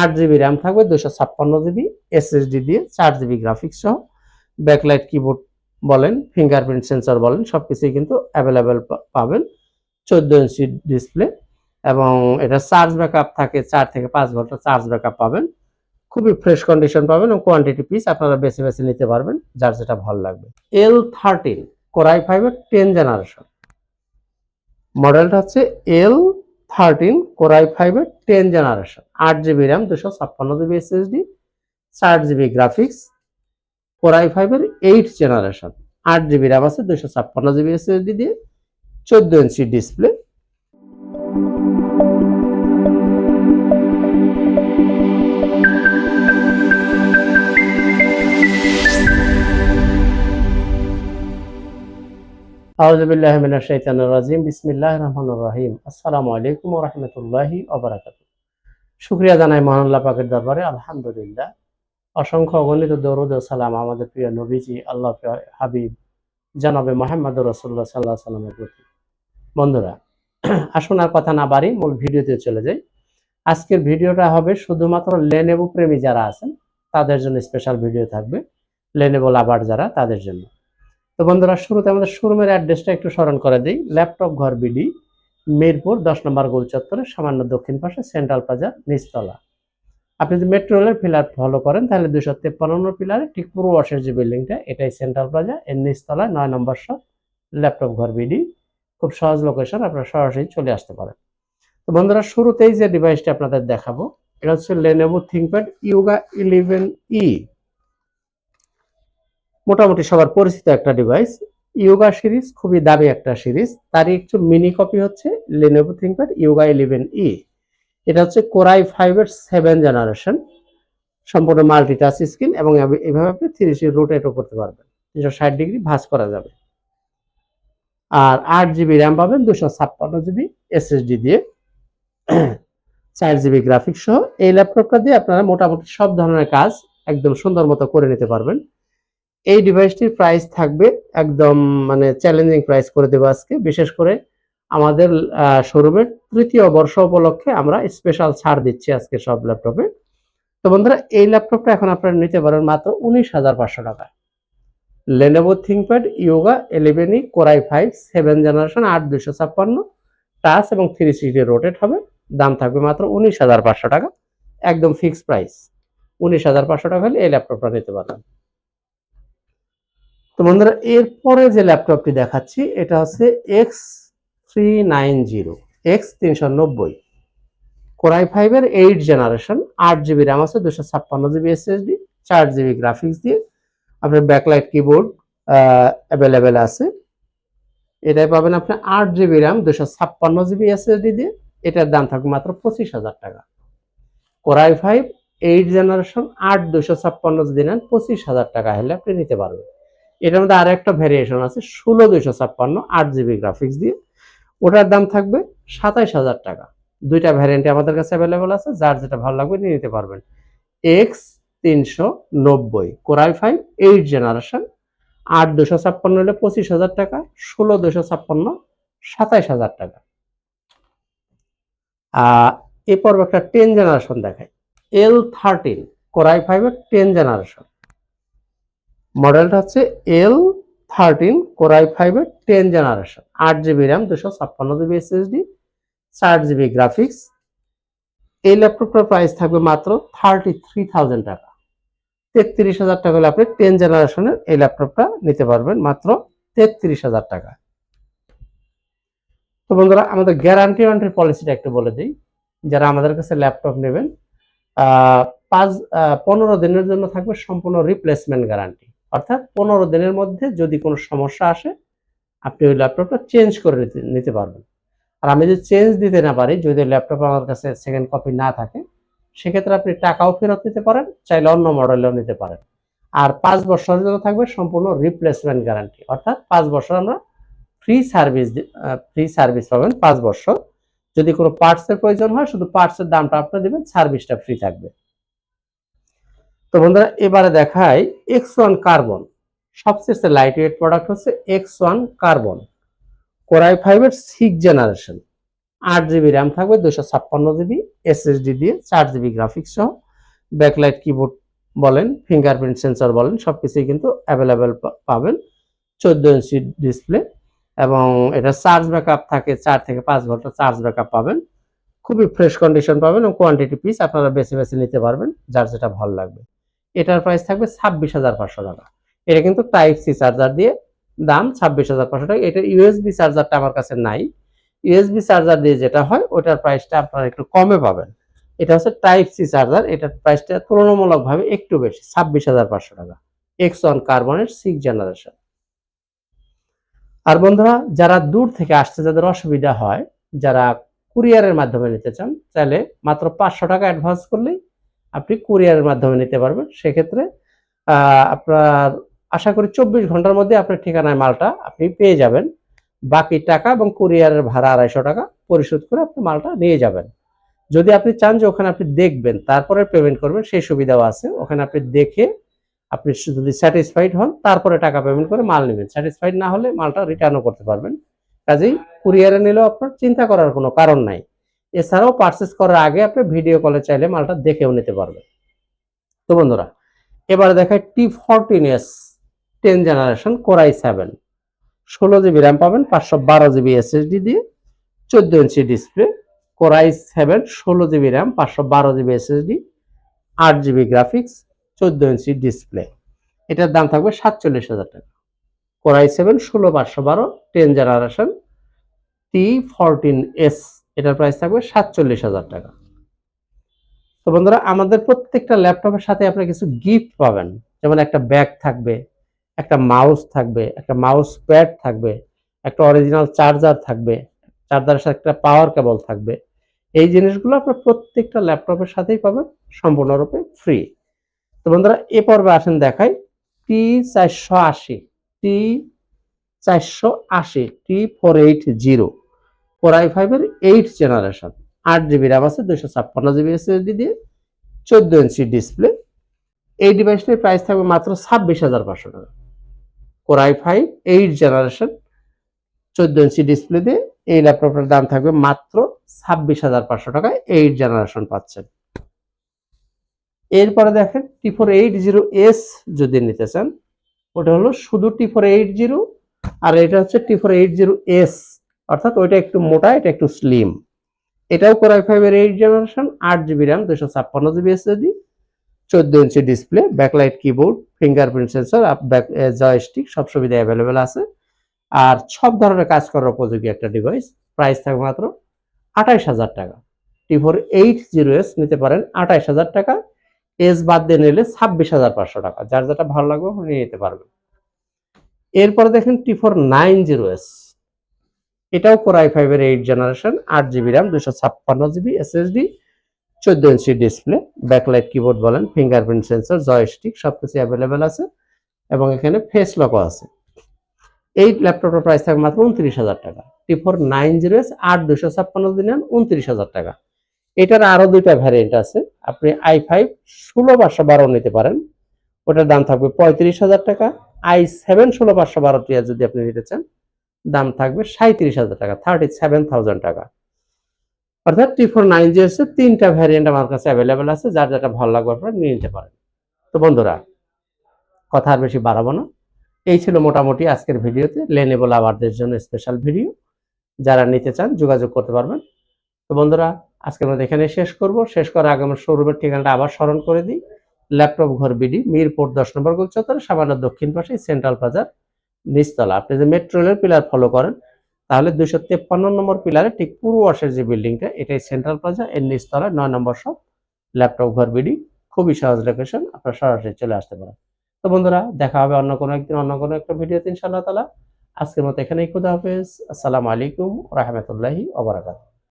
আট GB RAM থাকবে দুশো ছাপ্পান্ন জিবি এসএসডি দিয়ে চার জিবি গ্রাফিক্স সহ। ব্যাকলাইট কিবোর্ড বলেন ফিঙ্গারপ্রিন্ট সেন্সর বলেন সব কিছুই কিন্তু অ্যাভেলেবেল পাবেন। চোদ্দ ইঞ্চি ডিসপ্লে এবং এটা চার্জ ব্যাকআপ থাকে, চার থেকে পাঁচ ঘণ্টা চার্জ ব্যাকআপ পাবেন। খুবই ফ্রেশ কন্ডিশন পাবেন এবং কোয়ান্টিটি পিস আপনারা বেছে বেছে নিতে পারবেন, যার যেটা ভালো লাগবে। এল থার্টিন কোরাই ফাইভের টেন জেনারেশন মডেলটা হচ্ছে এল থার্টিন কোরাই ফাইভের টেন জেনারেশন আট জিবি র্যাম দুশো ছাপ্পান্ন জিবি এসএসডি চার জিবি গ্রাফিক্স কোরাই ফাইভের এইট জেনারেশন আট জিবি র্যাম আছে দুশো ছাপ্পান্ন জিবি এসএসডি দিয়ে, চোদ্দ ইঞ্চি ডিসপ্লে আউযুবিল্লাহি মিনাশ শাইতানির রাজিম। বিসমিল্লাহির রহমানির রহিম। আসসালামু আলাইকুম রাহমাতুল্লাহি ওয়া বারাকাতুহু। জানাই মহান আল্লাহ পাকের দরবারে। আলহামদুলিল্লাহ। অসংখ্য অগণিত দরুদ সালাম আমাদের প্রিয় নবীজি, আল্লাহ হাবিব, জানাবে মোহাম্মদ রাসূলুল্লাহ সাল্লাল্লাহু আলাইহি সাল্লামের প্রতি। বন্ধুরা, আসুন আর কথা না বাড়ি, মূল ভিডিওতে চলে যাই। আজকের ভিডিওটা হবে শুধুমাত্র লেনেভো প্রেমী যারা আছেন, তাদের জন্য স্পেশাল ভিডিও থাকবে। লেনেভো লাভার যারা, তাদের জন্য। তো বন্ধুরা, শুরুতে আমাদের শোরুমের অ্যাড্রেসটা একটু স্মরণ করে দিই। ল্যাপটপ ঘর বিডি, মিরপুর, দশ নম্বর গোল চত্বরের সামান্য দক্ষিণ পাশে, সেন্ট্রাল প্লাজা, নিচতলা। আপনি যদি মেট্রো রেলের পিলার ফলো করেন, তাহলে দুশো তেপ্পান্ন পিলারে ঠিক পূর্ব পাশের যে বিল্ডিংটা, এটাই সেন্ট্রাল প্লাজা, এর নিচতলায় নয় নম্বর শপ, ল্যাপটপ ঘর বিডি। খুব সহজ লোকেশন আপনারা সরাসরি চলে আসতে পারেন। তো বন্ধুরা, শুরুতেই যে ডিভাইসটা আপনাদের দেখাবো, এটা হচ্ছে Lenovo ThinkPad Yoga eleven E মোটামুটি সবার পরিচিত একটা ডিভাইস ইয়োগা সিরিজ খুবই দামি একটা সিরিজ তারই একটু মিনি কপি হচ্ছে Lenovo ThinkPad Yoga eleven E এটা হচ্ছে কোরাই ফাইভের সেভেন জেনারেশন সম্পূর্ণ মাল্টি টাচ স্ক্রিন এবং এভাবে আপনি থ্রি সি রোটেটও করতে পারবেন। তিনশো ষাট ডিগ্রি ভাঁজ করা যাবে। আর আট জিবি র্যাম পাবেন, দুশো ছাপ্পান্ন জিবি এসএসডি দিয়ে। চার জিবি গ্রাফিক্স সহ। এই ল্যাপটপটা দিয়ে আপনারা মোটামুটি সব ধরনের কাজ একদম সুন্দর মতো করে নিতে পারবেন। এই ডিভাইসটির প্রাইস থাকবে একদম মানে চ্যালেঞ্জিং প্রাইস করে দেবো আজকে। বিশেষ করে আমাদের শোরুমের তৃতীয় বর্ষ উপলক্ষে আমরা স্পেশাল ছাড় দিচ্ছি আজকে সব ল্যাপটপে তো বন্ধুরা, এই ল্যাপটপটা এখন আপনারা নিতে পারেন মাত্র উনিশ হাজার পাঁচশো টাকা Lenovo ThinkPad Yoga eleven E core i five seven generation আট দুশো ছাপ্পান্ন টাচ এবং থ্রি সিক্সটি রোটেট হবে। দাম থাকবে মাত্র উনিশ হাজার পাঁচশো টাকা। একদম ফিক্সড প্রাইস উনিশ হাজার পাঁচশো টাকা হলে এই ল্যাপটপটা নিতে পারেন তো বন্ধুরা, এরপরে যে ল্যাপটপটি দেখাচ্ছি, এটা হচ্ছে X three nine zero X তিনশো নব্বই কোরাই ফাইভের এইট জেনারেশন আট জিবি র্যাম আছে, দুশো ছাপ্পান্ন জিবি এসএসডি চার জিবি গ্রাফিক্স দিয়ে, আপনার ব্যাকলাইট কিবোর্ড অ্যাভেলেবেল আছে। এটাই পাবেন আপনি আট জিবি র্যাম দুশো ছাপ্পান্ন জিবি এসএসডি দিয়ে, এটার দাম থাকবে মাত্র পঁচিশ হাজার টাকা। কোরাই ফাইভ এইট জেনারেশন আট দুশো ছাপ্পান্ন যদি নেন, পঁচিশ হাজার টাকা হলে আপনি নিতে পারবেন। এটার মধ্যে আরও একটা ভ্যারিয়েশন আছে, ষোলো দুইশো ছাপ্পান্ন, আট জিবি গ্রাফিক্স দিয়ে। ওটার দাম থাকবে সাতাইশ হাজার টাকা। দুইটা ভ্যারিয়েন্টে আমাদের কাছে অ্যাভেলেবল আছে, যার যেটা ভালো লাগবে নিয়ে নিতে পারবেন। এক্স তিনশো নব্বই কোরাই ফাইভ এইট জেনারেশন আট দুশো ছাপ্পান্ন হলে পঁচিশ হাজার টাকা, ষোলো দুশো ছাপ্পান্ন, সাতাইশ হাজার টাকা। এ পর্ব একটা টেন জেনারেশন দেখায় এল থার্টিন কোরাই ফাইভের টেন জেনারেশন মডেলটা হচ্ছে এল থার্টিন কোরাই ফাইভের টেন জেনারেশন। আট জিবি র্যাম, দুশো ছাপ্পান্ন জিবি এসএসডি চার জিবি গ্রাফিক্স। এই ল্যাপটপটার প্রাইস থাকবে মাত্র থার্টি থ্রি থাউজেন্ড টাকা। তেত্রিশ হাজার টাকা হলে আপনি টেন জেনারেশনের এই ল্যাপটপটা নিতে পারবেন মাত্র তেত্রিশ হাজার টাকা। তো বন্ধুরা, আমাদের গ্যারান্টি ওয়ারেন্টির পলিসিটা একটু বলে দিই। যারা আমাদের কাছে ল্যাপটপ নেবেন পাঁচ পনেরো দিনের জন্য থাকবে সম্পূর্ণ রিপ্লেসমেন্ট গ্যারান্টি অর্থাৎ পনেরো দিনের মধ্যে যদি কোনো সমস্যা আসে, আপনি ওই ল্যাপটপটা চেঞ্জ করে নিতে পারবেন। আর আমি যদি চেঞ্জ দিতে না পারি, যদি ল্যাপটপ আমার কাছে সেকেন্ড কপি না থাকে, সেক্ষেত্রে আপনি টাকাও ফেরত নিতে পারেন, চাইলে অন্য মডেলেও নিতে পারেন। আর পাঁচ বছরের জন্য থাকবে সম্পূর্ণ রিপ্লেসমেন্ট গ্যারান্টি অর্থাৎ পাঁচ বছর আমরা ফ্রি সার্ভিস ফ্রি সার্ভিস পাবেন পাঁচ বছর। যদি কোনো পার্টসের প্রয়োজন হয়, শুধু পার্টসের দামটা আপনি দেবেন সার্ভিসটা ফ্রি থাকবে। তো বন্ধুরা, এবারে দেখাই এক্স ওয়ান কার্বন সবচেয়ে লাইট ওয়েট প্রোডাক্ট হচ্ছে X one carbon core i ফাইভের সিক্স জেনারেশন আট জিবি র্যাম থাকবে দুশো ছাপ্পান্ন জিবি এসএসডি দিয়ে চার জিবি গ্রাফিক্স সহ। ব্যাকলাইট কিবোর্ড বলেন ফিঙ্গারপ্রিন্ট সেন্সর বলেন সব কিছুই কিন্তু অ্যাভেলেবেল পাবেন চোদ্দ ইঞ্চি ডিসপ্লে এবং এটা চার্জ ব্যাকআপ থাকে, চার থেকে পাঁচ ঘণ্টা চার্জ ব্যাকআপ পাবেন। খুবই ফ্রেশ কন্ডিশন পাবেন এবং কোয়ান্টিটি পিস আপনারা বেছে বেছে নিতে পারবেন, যার যেটা ভালো লাগবে। এটার প্রাইস থাকবে ছাব্বিশ হাজার পাঁচশো টাকা। এটা কিন্তু টাইপ সি চার্জার দিয়ে দাম ছাব্বিশ হাজার পাঁচশো টাকা। এটা ইউএসবি চার্জারটা আমার কাছে নাই। ইউএসবি চার্জার দিয়ে যেটা হয়, ওটার প্রাইসটা আপনারা একটু কমে পাবেন। এটা হচ্ছে টাইপ সি চার্জার এটার প্রাইসটা তুলনামূলকভাবে একটু বেশি, ছাব্বিশ হাজার পাঁচশো টাকা। এক্স ওয়ান কার্বনের সিক্স জেনারেশন আর বন্ধুরা, যারা দূর থেকে আসতে যাদের অসুবিধা হয়, যারা কুরিয়ারের মাধ্যমে নিতে চান, তাহলে মাত্র পাঁচশো টাকা অ্যাডভান্স করলেই আপনি কুরিয়ারের মাধ্যমে নিতে পারবেন। সেক্ষেত্রে আপনার আশা করি চব্বিশ ঘণ্টার মধ্যে আপনার ঠিকানায় মালটা আপনি পেয়ে যাবেন। বাকি টাকা এবং কুরিয়ারের ভাড়া আড়াইশো টাকা পরিশোধ করে আপনি মালটা নিয়ে যাবেন। যদি আপনি চান যে ওখানে আপনি দেখবেন, তারপরে পেমেন্ট করবেন, সেই সুবিধাও আছে। ওখানে আপনি দেখে আপনি যদি স্যাটিসফাইড হন, তারপরে টাকা পেমেন্ট করে মাল নেবেন। স্যাটিসফাইড না হলে মালটা রিটার্নও করতে পারবেন। কাজেই কুরিয়ারে নিলেও আপনার চিন্তা করার কোনো কারণ নাই। এছাড়াও পারচেস করার আগে আপনি ভিডিও কলে চাইলে মালটা দেখেও নিতে পারবেন। তো বন্ধুরা, এবার দেখায় T fourteen S ten generation core i seven ষোলো জিবি র্যাম পাবেন, পাঁচশো বারো জিবি এসএসডি দিয়ে, চোদ্দ inch display core i seven ষোলো জিবি র্যাম পাঁচশো বারো জিবি এসএসডি আট জিবি গ্রাফিক্স চোদ্দ ইঞ্চি ডিসপ্লে এটার দাম থাকবে সাতচল্লিশ হাজার টাকা। কোরাই সেভেন ষোলো, পাঁচশো বারো ten generation T fourteen S এটার প্রাইস থাকবে সাতচল্লিশ হাজার টাকা। তো বন্ধুরা, আমাদের প্রত্যেকটা ল্যাপটপের সাথে আপনারা কিছু গিফট পাবেন। যেমন একটা ব্যাগ থাকবে, একটা মাউস থাকবে, একটা মাউস প্যাড থাকবে, একটা অরিজিনাল চার্জার থাকবে চার্জারের সাথে একটা পাওয়ার কেবল থাকবে। এই জিনিসগুলো আপনার প্রত্যেকটা ল্যাপটপের সাথেই পাবেন, সম্পূর্ণরূপে ফ্রি তো বন্ধুরা, এ পর্বে আসেন দেখাই টি চারশো আশি টি চারশো আশি T four eight zero four I ফাইভের এইট জেনারেশন আট জিবি র্যাম আছে দুশো ছাপ্পান্ন জিবি এসএসডি দিয়ে, চোদ্দ ইঞ্চি ডিসপ্লে এই ডিভাইসটির প্রাইস থাকবে মাত্র ছাব্বিশ হাজার পাঁচশো টাকা। Core I five eight generation চোদ্দ ইঞ্চি ডিসপ্লে দিয়ে, এই ল্যাপটপটার দাম থাকবে মাত্র ছাব্বিশ হাজার পাঁচশো টাকায় এইট জেনারেশন পাচ্ছেন। এরপরে দেখেন T four eight zero S যদি নিতে চান, ওটা হলো শুধু টি ফোর এইট জিরো আর এটা হচ্ছে T four eight zero S অর্থাৎ ওইটা একটু মোটা, এটা একটু স্লিম এটাও কোরাই ফাইভের এইট জেনারেশন আট জিবি র্যাম দুশো ছাপ্পান্ন জিবি এসএসডি চোদ্দ inch display backlight keyboard fingerprint sensor back joystick সব সুবিধা অ্যাভেলেবেল আছে। আর সব ধরনের কাজ করার উপযোগী একটা ডিভাইস প্রাইস থাকবে মাত্র আঠাইশ হাজার টাকা। T four eight zero S নিতে পারেন আঠাইশ হাজার টাকা। এস বাদ দিয়ে নিলে ছাব্বিশ হাজার পাঁচশো টাকা। যার যেটা ভালো লাগবে নিয়ে নিতে পারবেন। এরপরে দেখেন T four nine zero S এটাও কোরাই ফাইভের এইট জেনারেশন আট জিবি র্যাম দুশো ছাপ্পান্ন জিবি এসএসডি চোদ্দ ইঞ্চি ডিসপ্লে ব্যাকলাইট কিবোর্ড বলেন ফিঙ্গারপ্রিন্ট সেন্সর জয়স্টিক সব কিছু অ্যাভেলেবেল আছে এবং এখানে ফেস লকও আছে। এই ল্যাপটপের প্রাইস থাকবে মাত্র উনত্রিশ হাজার টাকা। T four nine zero S আট দুশো ছাপ্পান্ন দিন উনত্রিশ হাজার টাকা। এটার আরও দুইটা ভ্যারিয়েন্ট আছে। আপনি আই ফাইভ ষোলো পাঁচশো বারো নিতে পারেন। ওটার দাম থাকবে পঁয়ত্রিশ হাজার টাকা। আই সেভেন ষোলো পাঁচশো বারোটি যদি আপনি নিতে চান। দাম থাকবে সাঁত্রিশ হাজার টাকা থার্টি সেভেন থাউজেন্ড টাকা। অর্থাৎ টি ফোর নাইন জিএস তিনটা ভ্যারিয়েন্ট আমার কাছে অ্যাভেলেবেল আছে, যার যেটা ভালো লাগবে আপনারা নিয়ে নিতে পারেন। তো বন্ধুরা, কথা আর বেশি বাড়াবো না। এই ছিল মোটামুটি আজকের ভিডিওতে লেনেবল আবারদের জন্য স্পেশাল ভিডিও যারা নিতে চান যোগাযোগ করতে পারবেন। তো বন্ধুরা, আজকের মধ্যে এখানে শেষ করব। শেষ করার আগে আমার শোরুমের ঠিকানাটা আবার স্মরণ করে দিই। ল্যাপটপ ঘর বিডি, মিরপুর দশ নম্বর গোল চত্বরে সামান্য দক্ষিণ পাশে সেন্ট্রাল বাজার নিচতলা। আপনি যে মেট্রো রেলের পিলার ফলো করেন, তাহলে দুশো তেপ্পান্ন নম্বর পিলারে ঠিক পূর্ব বর্ষের যে বিল্ডিংটা এটাই সেন্ট্রাল প্লাজা এর নিচতলা নয় নম্বর সব ল্যাপটপ ঘর, বিডি, খুবই সহজ লোকেশন আপনারা সরাসরি চলে আসতে পারেন। তো বন্ধুরা, দেখা হবে অন্য কোনো একদিন, অন্য কোনো একটা ভিডিওতে ইনশাআল্লাহ তালা আজকের মতো এখানেই খুদা হাফেজ। আসসালামু আলাইকুম রহমতুল্লাহি ওবরাকাতুহ